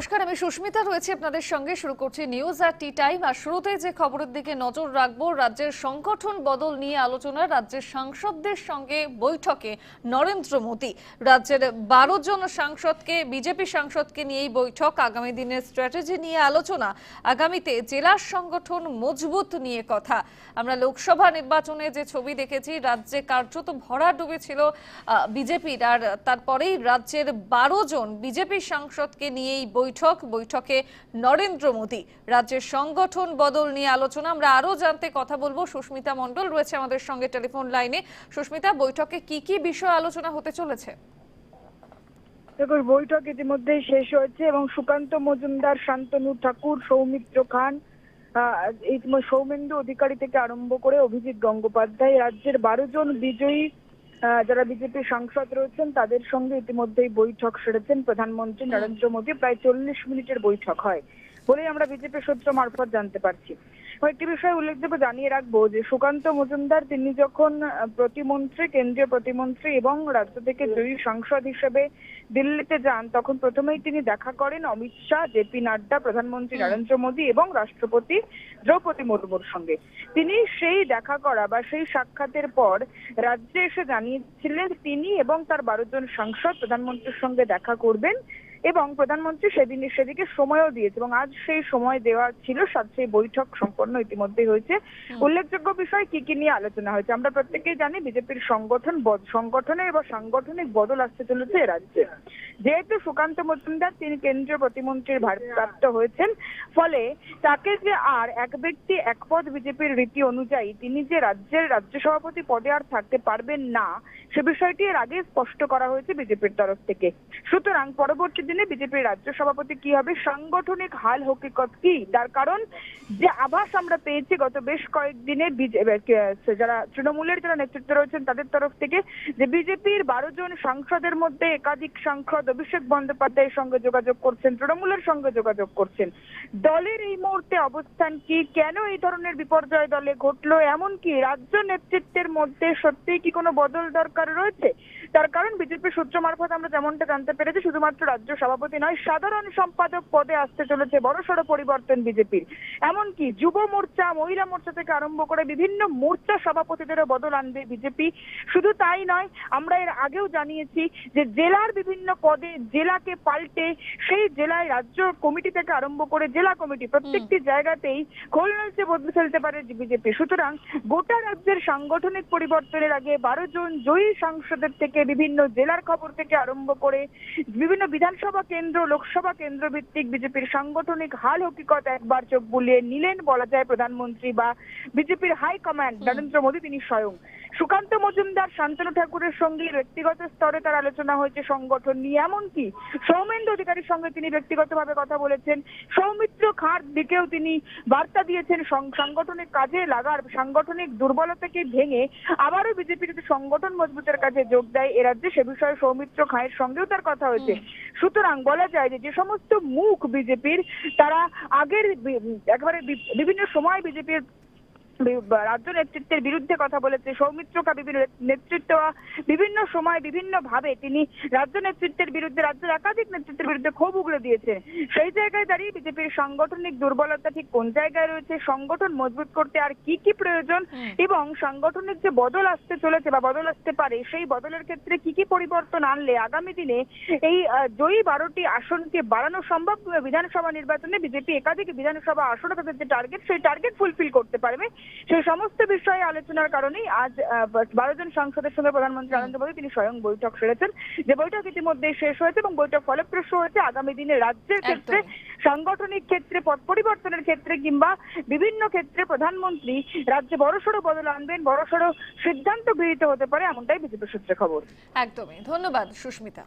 নমস্কার, আমি সুস্মিতা রয়েছে আপনাদের সঙ্গে। শুরু করছি নিউজ আর টি টাইম। আর শুরুতে যে খবরের দিকে নজর রাখব, রাজ্যের সংগঠন বদল নিয়ে আলোচনা, রাজ্যের সাংসদদের সঙ্গে বৈঠকে নরেন্দ্র মোদী। রাজ্যের বারো জন সাংসদকে, বিজেপি সাংসদকে নিয়ে এই বৈঠক, আগামী দিনের স্ট্র্যাটেজি নিয়ে আলোচনা, আগামীতে জেলার সংগঠন মজবুত নিয়ে কথা। আমরা লোকসভা নির্বাচনে যে ছবি দেখেছি, রাজ্যে কার্যত ভরা ডুবেছিল বিজেপির। আর তারপরেই রাজ্যের বারো জন বিজেপি সাংসদকে নিয়ে এই বৈঠকে নরেন্দ্র মোদী। রাজ্যের সংগঠন বদল নিয়ে আলোচনা। আমরা আরও জানতে কথা বলব। সুস্মিতা মণ্ডল রয়েছে আমাদের সঙ্গে টেলিফোন লাইনে। সুস্মিতা, বৈঠকে কি কি বিষয় আলোচনা হতে চলেছে? দেখুন, বৈঠক ইতিমধ্যেই শেষ হয়েছে এবং সুকান্ত মজুমদার, শান্তনু ঠাকুর, সৌমিত্র খান সৌমেন্দু অধিকারী থেকে আরম্ভ করে অভিজিৎ গঙ্গোপাধ্যায়, রাজ্যের বারো জন বিজয়ী যারা বিজেপির সাংসদ রয়েছেন তাদের সঙ্গে ইতিমধ্যেই বৈঠক সেরেছেন প্রধানমন্ত্রী নরেন্দ্র মোদী। প্রায় চল্লিশ মিনিটের বৈঠক হয় বলেই আমরা বিজেপি সূত্র মারফত জানতে পারছি। একটি বিষয় উল্লেখযোগ্য জানিয়ে রাখব যে সুকান্ত মজুমদার তিনি যখন প্রতিমন্ত্রী কেন্দ্রীয় প্রতিমন্ত্রী এবং রাজ্য থেকে জয়ী সাংসদ হিসেবে দিল্লিতে যান তখন প্রথমেই তিনি দেখা করেন অমিত শাহ জেপি নাড্ডা প্রধানমন্ত্রী নরেন্দ্র মোদী এবং রাষ্ট্রপতি দ্রৌপদী মুর্মুর সঙ্গে। তিনি সেই দেখা করা বা সেই সাক্ষাতের পর রাজ্যে এসে জানিয়েছিলেন তিনি এবং তার বারো জন সাংসদ প্রধানমন্ত্রীর সঙ্গে দেখা করবেন। এবং প্রধানমন্ত্রী সেদিন সেদিকে সময়ও দিয়েছে এবং আজ সেই সময় দেওয়া ছিল সেই বৈঠক সম্পন্ন ইতিমধ্যেই হয়েছে। উল্লেখযোগ্য বিষয় কি কি নিয়ে আলোচনা হয়েছে? আমরা প্রত্যেকেই জানি বিজেপির সংগঠন বদ- সংগঠনের বা সাংগঠনিক বদল আসতে চলেছে রাজ্যে। যেহেতু সুকান্ত মজুমদার তিনি কেন্দ্রীয় প্রতিমন্ত্রীর ভারপ্রাপ্ত হয়েছেন ফলে তাকে যে আর এক ব্যক্তি এক পদ বিজেপির রীতি অনুযায়ী তিনি যে রাজ্যের রাজ্য সভাপতি পদে আর থাকতে পারবেন না সে বিষয়টি এর আগে স্পষ্ট করা হয়েছে বিজেপির তরফ থেকে। সুতরাং পরবর্তী দিনে বিজেপির রাজ্য সভাপতি কি হবে? সাংগঠনিক হাল হকিকত কি? তার কারণ, যে আভাস আমরা পেয়েছি গত বেশ কয়েকদিনে যারা তৃণমূলের যারা নেতৃত্ব রয়েছেন, তাদের তরফ থেকে যে বিজেপির বারো জন সাংসদের মধ্যে একাধিক সাংসদ অভিষেক বন্দ্যোপাধ্যায়ের সঙ্গে যোগাযোগ করছেন, তৃণমূলের সঙ্গে যোগাযোগ করছেন। দলের এই মুহূর্তে অবস্থান কি? কেন এই ধরনের বিপর্যয় দলে ঘটলো? এমনকি রাজ্য নেতৃত্বের মধ্যে সত্যিই কি কোনো বদল দরকার রয়েছে? তার কারণ বিজেপি সূত্র মারফত আমরা যেমনটা জানতে পেরেছি শুধুমাত্র রাজ্য সভাপতি নয় সাধারণ সম্পাদক পদে আসতে চলেছে বড়সড় পরিবর্তন বিজেপির। এমনকি যুব মোর্চা মহিলা মোর্চা থেকে আরম্ভ করে বিভিন্ন মোর্চা সভাপতিদেরও বদল আনবে বিজেপি। শুধু তাই নয় আমরা এর আগেও জানিয়েছি যে জেলার বিভিন্ন পদে জেলাকে পাল্টে সেই জেলায় রাজ্য কমিটি থেকে আরম্ভ করে জেলা কমিটি প্রত্যেকটি জায়গাতেই খোলনালচে বদলে ফেলতে পারে বিজেপি। সুতরাং গোটা রাজ্যের সাংগঠনিক পরিবর্তনের আগে বারো জন জয়ী সাংসদের থেকে বিভিন্ন জেলার খবর থেকে আরম্ভ করে বিভিন্ন বিধানসভা কেন্দ্র লোকসভা কেন্দ্র ভিত্তিক বিজেপির সাংগঠনিক হাল হকিকত একবার চোখ বুলিয়ে নিলেন বলা যায় প্রধানমন্ত্রী বা বিজেপির হাই কমান্ড নরেন্দ্র মোদী তিনি স্বয়ং। সুকান্ত মজুমদার, শান্তনু ঠাকুরের সঙ্গে ব্যক্তিগত স্তরে তার আলোচনা হয়েছে সংগঠন নিয়ে। এমনকি সৌমেন্দ্র অধিকারীর সঙ্গে তিনি ব্যক্তিগতভাবে কথা বলেছেন। সৌমিত্র খাঁর দিকেও তিনি বার্তা দিয়েছেন সাংগঠনিক কাজে লাগার, সাংগঠনিক দুর্বলতাকে ভেঙে আবারও বিজেপি যদি সংগঠন মজবুতের কাজে যোগ দেয় এ রাজ্যে, সে বিষয়ে সৌমিত্র খাঁয়ের সঙ্গেও তার কথা হয়েছে। সুতরাং বলা যায় যে যে সমস্ত মুখ বিজেপির, তারা আগের একেবারে বিভিন্ন সময় বিজেপির রাজ্য নেতৃত্বের বিরুদ্ধে কথা বলেছে। সৌমিত্রকা বিভিন্ন নেতৃত্ব বিভিন্ন সময় বিভিন্ন ভাবে তিনি রাজ্য নেতৃত্বের বিরুদ্ধে রাজ্যের একাধিক নেতৃত্বের বিরুদ্ধে ক্ষোভ উগড়ে দিয়েছে সেই জায়গায় দাঁড়িয়ে বিজেপির সাংগঠনিক দুর্বলতা ঠিক কোন জায়গায় রয়েছে? সংগঠন মজবুত করতে আর কি কি প্রয়োজন? এবং সাংগঠনিক যে বদল আসতে চলেছে বা বদল আসতে পারে সেই বদলের ক্ষেত্রে কি কি পরিবর্তন আনলে আগামী দিনে এই জয়ী বারোটি আসনকে বাড়ানো সম্ভব? বিধানসভা নির্বাচনে বিজেপি একাধিক বিধানসভা আসনে তাদের যে টার্গেট সেই টার্গেট ফুলফিল করতে পারবে। সেই সমস্ত বিষয়ে আলোচনার কারণেই আজ বারো জন সাংসদের সঙ্গে প্রধানমন্ত্রী নরেন্দ্র মোদী তিনি স্বয়ং বৈঠক সেরেছেন। যে বৈঠক ইতিমধ্যে শেষ হয়েছে এবং বৈঠক ফলপ্রসূ হয়েছে। আগামী দিনে রাজ্যের ক্ষেত্রে সাংগঠনিক ক্ষেত্রে পথ পরিবর্তনের ক্ষেত্রে কিংবা বিভিন্ন ক্ষেত্রে প্রধানমন্ত্রী রাজ্যে বড়সড় বদল আনবেন বড়সড় সিদ্ধান্ত গৃহীত হতে পারে এমনটাই বিজেপি সূত্রে খবর। একদমই। ধন্যবাদ সুস্মিতা।